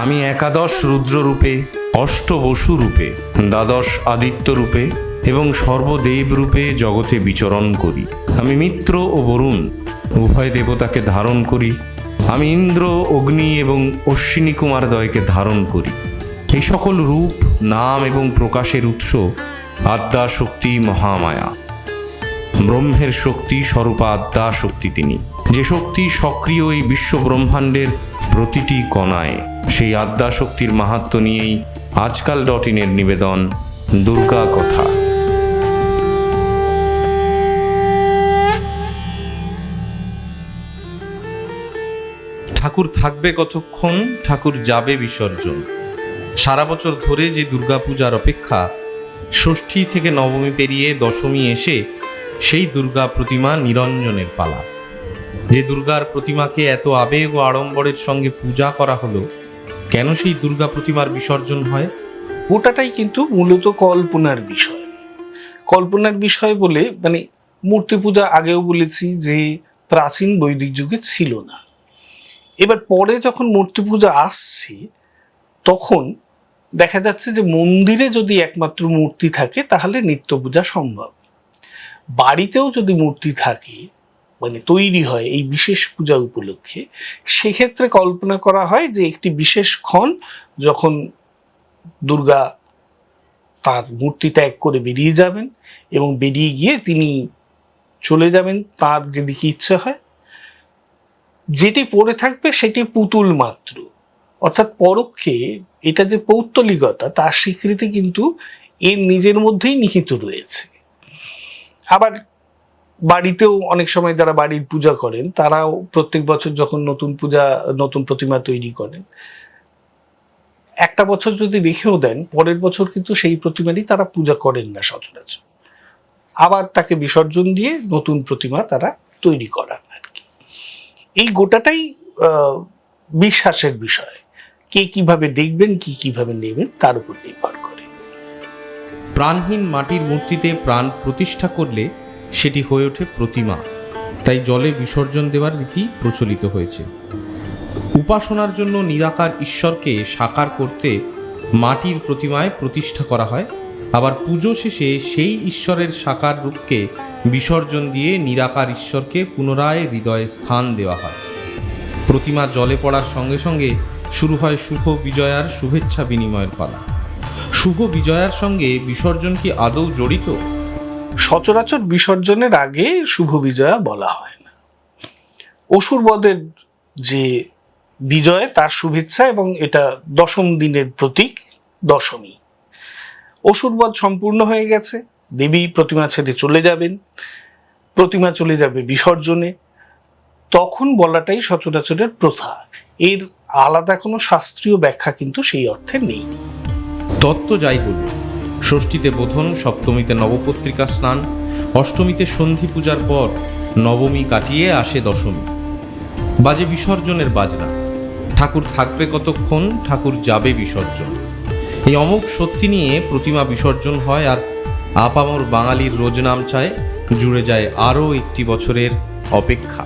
আমি একাদশ রুদ্ররূপে, অষ্টবসু রূপে, দ্বাদশ আদিত্য রূপে এবং সর্বদেব রূপে জগতে বিচরণ করি। আমি মিত্র ও বরুণ, উভয় দেবতাকে ধারণ করি। আমি ইন্দ্র, অগ্নি এবং অশ্বিনী কুমার দয়কে ধারণ করি। এই সকল রূপ, নাম এবং প্রকাশের উৎস আদ্যা শক্তি মহামায়া। ব্রহ্মের শক্তি স্বরূপা আদ্যা শক্তি তিনি। যে শক্তি সক্রিয় এই বিশ্ব ব্রহ্মাণ্ডের প্রতিটি কণায় সেই আদ্যা শক্তির মাহাত্ম নিয়েই আজকাল ডট ইনের নিবেদন দুর্গা কথা। ঠাকুর থাকবে কতক্ষণ? ঠাকুর যাবে বিসর্জন। সারা বছর ধরে যে দুর্গাপূজার অপেক্ষা, ষষ্ঠী থেকে নবমী পেরিয়ে দশমী এসে সেই দুর্গা প্রতিমা নিরঞ্জনের পালা। যে দুর্গার প্রতিমাকে এত আবেগ ও আড়ম্বরের সঙ্গে পূজা করা হলো, কেন সেই দুর্গা প্রতিমার বিসর্জন হয়? ওটাটাই কিন্তু মূলত কল্পনার বিষয়। কল্পনার বিষয় বলে মানে মূর্তি পূজা আগেও বলেছি যে প্রাচীন বৈদিক যুগে ছিল না। এবার পরে যখন মূর্তি পূজা আসছে, তখন দেখা যাচ্ছে যে মন্দিরে যদি একমাত্র মূর্তি থাকে, তাহলে নিত্য পূজা সম্ভব। বাড়িতেও যদি মূর্তি থাকে মানে তৈরি হয় এই বিশেষ পূজা উপলক্ষে, সেক্ষেত্রে কল্পনা করা হয় যে একটি বিশেষ ক্ষণ যখন দুর্গা তার মূর্তি ত্যাগ করে বেরিয়ে যাবেন এবং বেরিয়ে গিয়ে তিনি চলে যাবেন তার যেদিকে ইচ্ছে হয়। যেটি পড়ে থাকবে সেটি পুতুল মাত্র। অর্থাৎ পরোক্ষে এটা যে পৌত্তলিকতা, তার স্বীকৃতি কিন্তু এর নিজের মধ্যেই নিহিত রয়েছে। আবার বাড়িতেও অনেক সময় যারা বাড়ির পূজা করেন, তারাও প্রত্যেক বছর যখন নতুন পূজা, নতুন প্রতিমা তৈরি করেন। একটা বছর যদি রেখেও দেন, পরের বছর কিন্তু সেই প্রতিমারই তারা পূজা করেন না সচরাচর। আবার তাকে বিসর্জন দিয়ে নতুন প্রতিমা তারা তৈরি করান আর কি। এই গোটাটাই বিশ্বাসের বিষয়। কে কীভাবে দেখবেন, কি কীভাবে নেবেন, তার উপর নির্ভর করে। প্রাণহীন মাটির মূর্তিতে প্রাণ প্রতিষ্ঠা করলে সেটি হয়ে ওঠে প্রতিমা। তাই জলে বিসর্জন দেওয়ার রীতি প্রচলিত হয়েছে। উপাসনার জন্য নিরাকার ঈশ্বরকে সাকার করতে মাটির প্রতিমায় প্রতিষ্ঠা করা হয়। আবার পুজো শেষে সেই ঈশ্বরের সাকার রূপকে বিসর্জন দিয়ে নিরাকার ঈশ্বরকে পুনরায় হৃদয়ে স্থান দেওয়া হয়। প্রতিমা জলে পড়ার সঙ্গে সঙ্গে শুরু হয় শুভ বিজয়ার শুভেচ্ছা বিনিময়ের পালা। শুভ বিজয়ার সঙ্গে বিসর্জন কি আদৌ জড়িত? সচরাচর বিসর্জনের আগে শুভ বিজয়া বলা হয় না। অসুরবদের যে বিজয়, তার শুভেচ্ছা এবং এটা দশম দিনের প্রতীক, দশমী। অসুরবধ সম্পূর্ণ হয়ে গেছে, দেবী প্রতিমা ছেড়ে চলে যাবেন। প্রতিমা চলে যাবে বিসর্জনে। তখন বলাটাই সচরাচরের প্রথা। এর আলাদা কোনো শাস্ত্রীয় ব্যাখ্যা কিন্তু সেই অর্থে নেই। তত্ত্ব যাই বলুন ষষ্ঠীতে বোধন, সপ্তমীতে নবপত্রিকা স্নান, অষ্টমীতে সন্ধি পূজার পর নবমী কাটিয়ে আসে দশমী। বাজে বিসর্জনের বাজনা। ঠাকুর থাকবে কতক্ষণ, ঠাকুর যাবে বিসর্জন। এই অমোঘ সত্যি নিয়ে প্রতিমা বিসর্জন হয় আর আপামর বাঙালির রোজ নাম চায়, জুড়ে যায় আরও একটি বছরের অপেক্ষা।